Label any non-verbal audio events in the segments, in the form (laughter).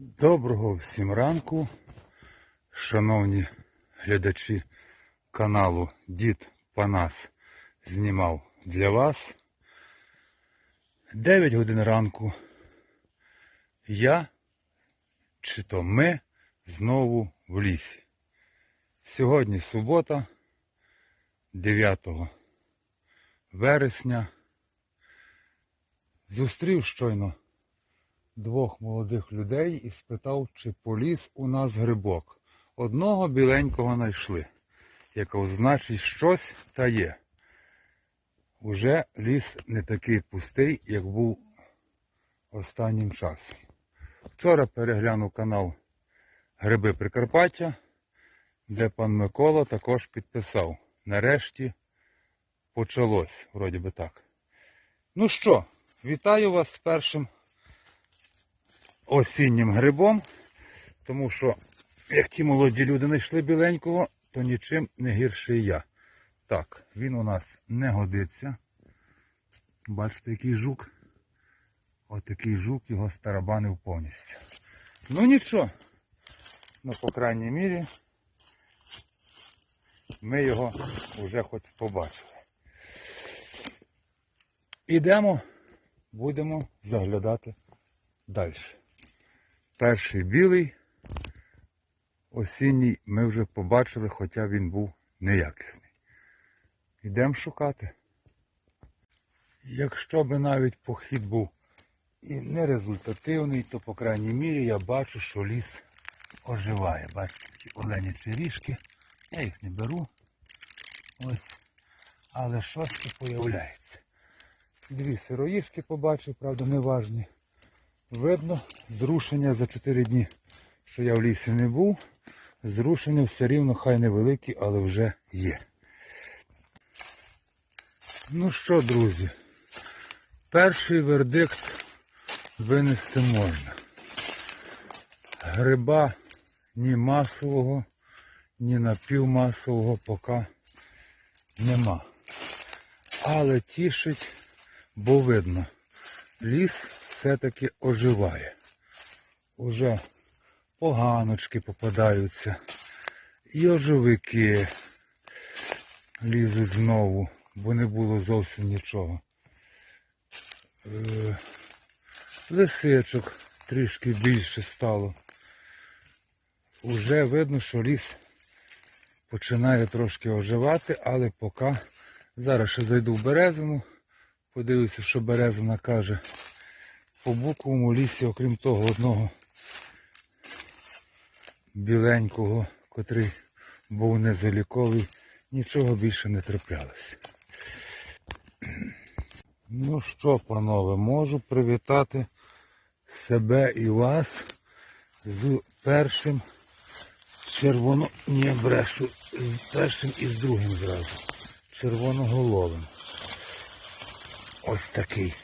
Доброго всім ранку, шановні глядачі каналу Дід Панас знімав для вас. 9 годин ранку. Я чи то ми знову в лісі. Сьогодні субота, 9 вересня. Зустрів щойно двох молодих людей і спитав, чи поліз у нас грибок. Одного біленького знайшли, яка значить щось та є. Уже ліс не такий пустий, як був останнім часом. Вчора переглянув канал Гриби Прикарпаття, де пан Микола також підписав. Нарешті почалось, вроді би так. Ну що, вітаю вас з першим осіннім грибом, тому що як ті молоді люди знайшли біленького, то нічим не гірший я. Так, він у нас не годиться. Бачите, який жук. Отакий жук його старабанив повністю. Ну нічого. Ну, по крайній мірі, ми його вже хоч побачили. Ідемо, будемо заглядати далі. Перший білий осінній ми вже побачили, хоча він був неякісний. Йдемо шукати. Якщо би навіть похід був і нерезультативний, то по крайній мірі я бачу, що ліс оживає. Бачите, такі оленячі ріжки. Я їх не беру. Ось. Але щось появляється. Дві сироїшки побачив, правда, неважні. Видно, зрушення за 4 дні, що я в лісі не був. Зрушення все рівно хай невеликі, але вже є. Ну що, друзі, перший вердикт винести можна. Гриба ні масового, ні напівмасового поки нема. Але тішить, бо видно, ліс все-таки оживає. Уже поганочки попадаються. І оживики лізуть знову, бо не було зовсім нічого. Е, Лисичок трішки більше стало. Уже видно, що ліс починає трошки оживати, але поки зараз ще зайду в березину, подивлюся, що березина каже. По буковому лісі, окрім того одного біленького, котрий був незаліковий, нічого більше не траплялося. Ну що, панове, можу привітати себе і вас з першим червоно... Ні, брешу, з першим і з другим зразу. Червоноголовим. Ось такий.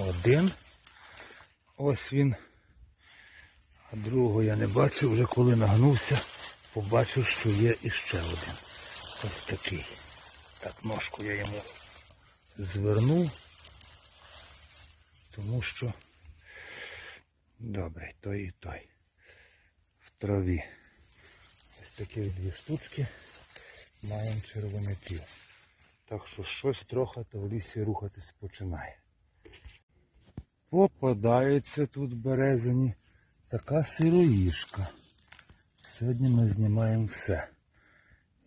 Один. Ось він. А другого я не бачив, вже коли нагнувся, побачив, що є іще один. Ось такий. Так, ножку я йому звернув, тому що добре, той і той. В траві. Ось такі дві штучки маємо червоняків. Так що щось трохи то в лісі рухатись починає. Попадається тут в березині така сироїшка. Сьогодні ми знімаємо все.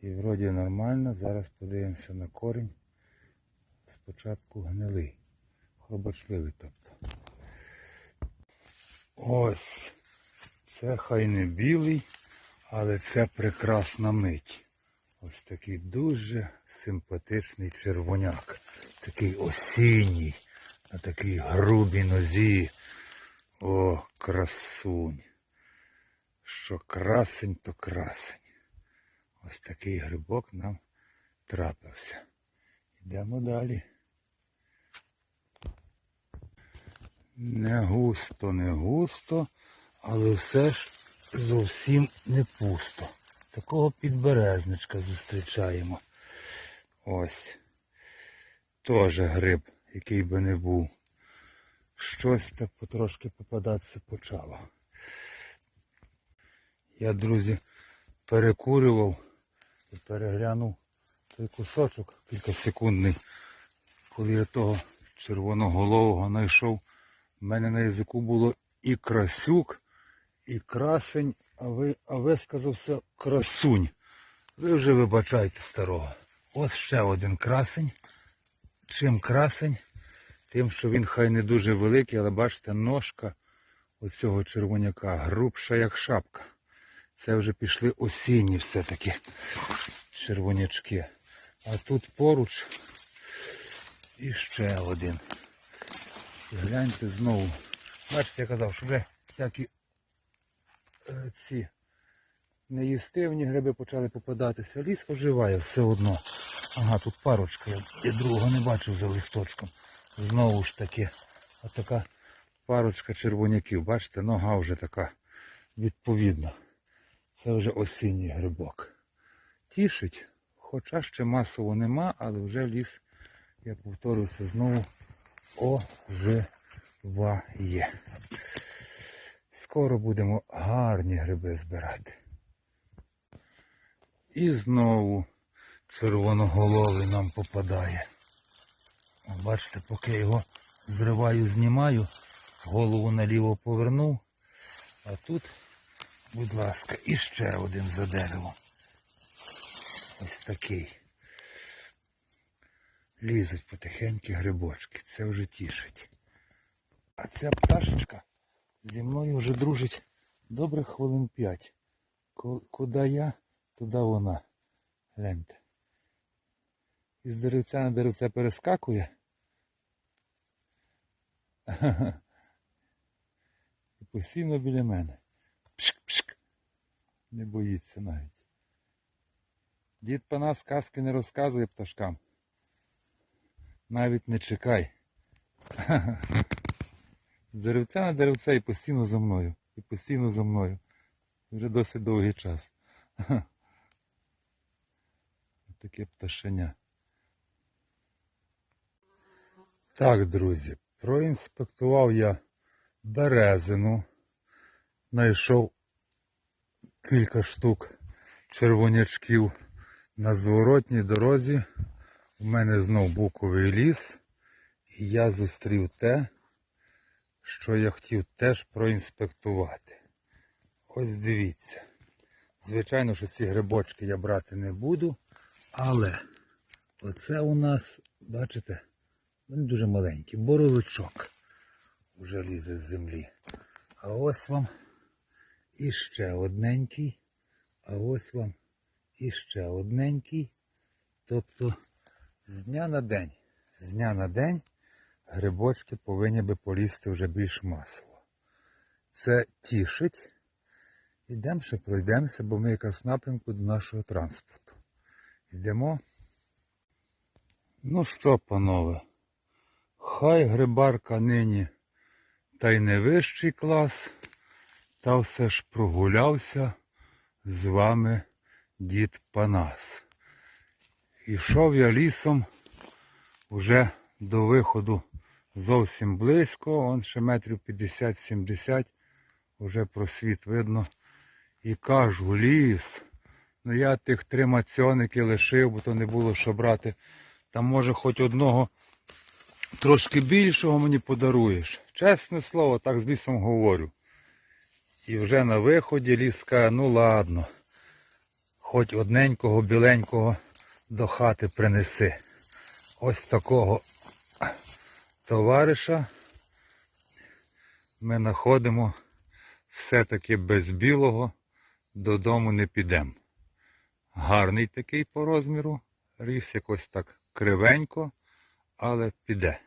І вроді нормально. Зараз подивимося на корінь. Спочатку гнилий. Хробочливий тобто. Ось. Це хай не білий, але це прекрасна мить. Ось такий дуже симпатичний червоняк. Такий осінній, на такій грубій нозі. О, красунь. Що красень, то красень. Ось такий грибок нам трапився. Йдемо далі. Не густо, не густо, але все ж зовсім не пусто. Такого підберезничка зустрічаємо. Ось. Теж гриб, який би не був. щось так потрошки попадатися почало. Я, друзі, перекурював і переглянув той кусочок кількасекундний, коли я того червоноголового знайшов. У мене на язику було і красюк, і красень, а ви, а ви сказався красунь. Ви вже вибачайте старого. Ось ще один красень. Чим красень? Тим, що він хай не дуже великий, але бачите, ножка оцього червоняка грубша, як шапка. Це вже пішли осінні все-таки червонячки. А тут поруч іще один. Гляньте знову. Бачите, я казав, що вже всякі е, ці неїстивні гриби почали попадатися. Ліс оживає все одно. Ага, тут парочка. Я, другого не бачив за листочком. Знову ж таки, отака парочка червоняків. Бачите, нога вже така відповідна. Це вже осінній грибок. Тішить, хоча ще масово нема, але вже ліс, я повторюся знову, оживає. Скоро будемо гарні гриби збирати. І знову червоноголовий нам попадає. Бачите, поки його зриваю, знімаю, голову наліво повернув, а тут, будь ласка, іще один за дерево. Ось такий. Лізуть потихеньки грибочки, це вже тішить. А ця пташечка зі мною вже дружить добрих хвилин п'ять. Куди я, туди вона. Гляньте. Із деревця на деревце перескакує. І постійно біля мене. Пшк-пшк. Не боїться навіть. Дід Панас казки не розказує пташкам. Навіть не чекай. З деревця на деревце і постійно за мною. І постійно за мною. Вже досить довгий час. Таке пташеня. Так, друзі, проінспектував я березину. Знайшов кілька штук червонячків на зворотній дорозі. У мене знов буковий ліс. І я зустрів те, що я хотів теж проінспектувати. Ось дивіться. Звичайно, що ці грибочки я брати не буду, але оце у нас, бачите, він дуже маленький, боровичок вже лізе з землі. А ось вам іще одненький, а ось вам іще одненький. Тобто з дня на день, з дня на день грибочки повинні би полізти вже більш масово. Це тішить. Ідемо ще пройдемося, бо ми якраз в напрямку до нашого транспорту. Йдемо. Ну що, панове, хай грибарка нині та й не вищий клас, та все ж прогулявся з вами дід Панас. Ішов я лісом вже до виходу зовсім близько, он ще метрів 50-70, вже просвіт видно. І кажу, ліс. Ну я тих три маціоники лишив, бо то не було що брати. Там може хоч одного трошки більшого мені подаруєш. Чесне слово, так з лісом говорю. І вже на виході ліс каже, ну ладно, хоч одненького біленького до хати принеси. Ось такого товариша ми знаходимо все-таки без білого додому не підемо. Гарний такий по розміру, ріс якось так кривенько, але піде.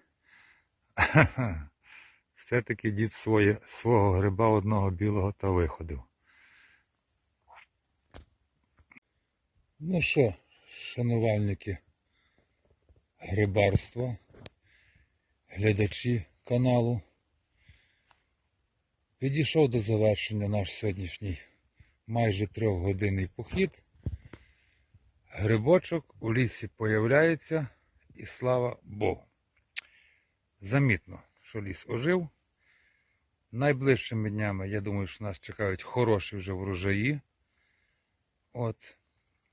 (laughs) Все-таки дід своє, свого гриба одного білого та виходив. Ну що, шанувальники грибарства, глядачі каналу. Підійшов до завершення наш сьогоднішній майже трьохгодинний похід. Грибочок у лісі появляється і слава Богу. Замітно, що ліс ожив. Найближчими днями, я думаю, що нас чекають хороші вже врожаї. От.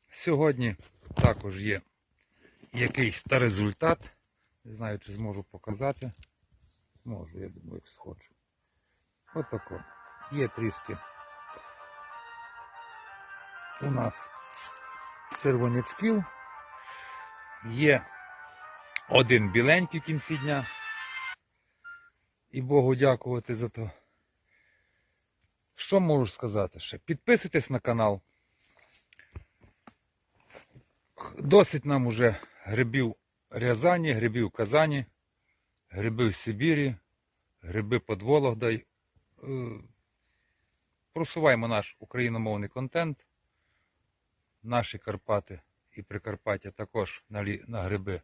Сьогодні також є якийсь та результат. Не знаю, чи зможу показати. Зможу, я думаю, як схочу. Отако. Є трішки. У нас червонячків. Є один біленький кінці дня. І Богу дякувати за то. Що можу сказати ще? Підписуйтесь на канал. Досить нам уже грибів Рязані, грибів Казані, гриби в Сибірі, гриби під Вологдою. Е, Просуваємо наш україномовний контент. Наші Карпати і Прикарпаття також на гриби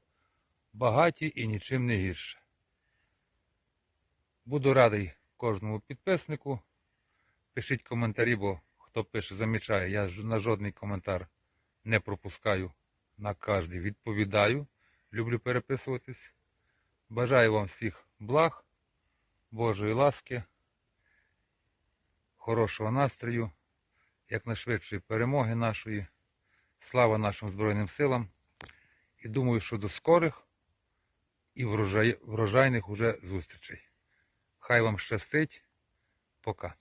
багаті і нічим не гірше. Буду радий кожному підписнику. Пишіть коментарі, бо хто пише, замічає, я на жодний коментар не пропускаю. На кожний відповідаю. Люблю переписуватись. Бажаю вам всіх благ, Божої ласки, хорошого настрою, якнайшвидшої перемоги нашої. Слава нашим Збройним силам. І думаю, що до скорих і врожай, врожайних уже зустрічей. Хай вам щастить. Пока.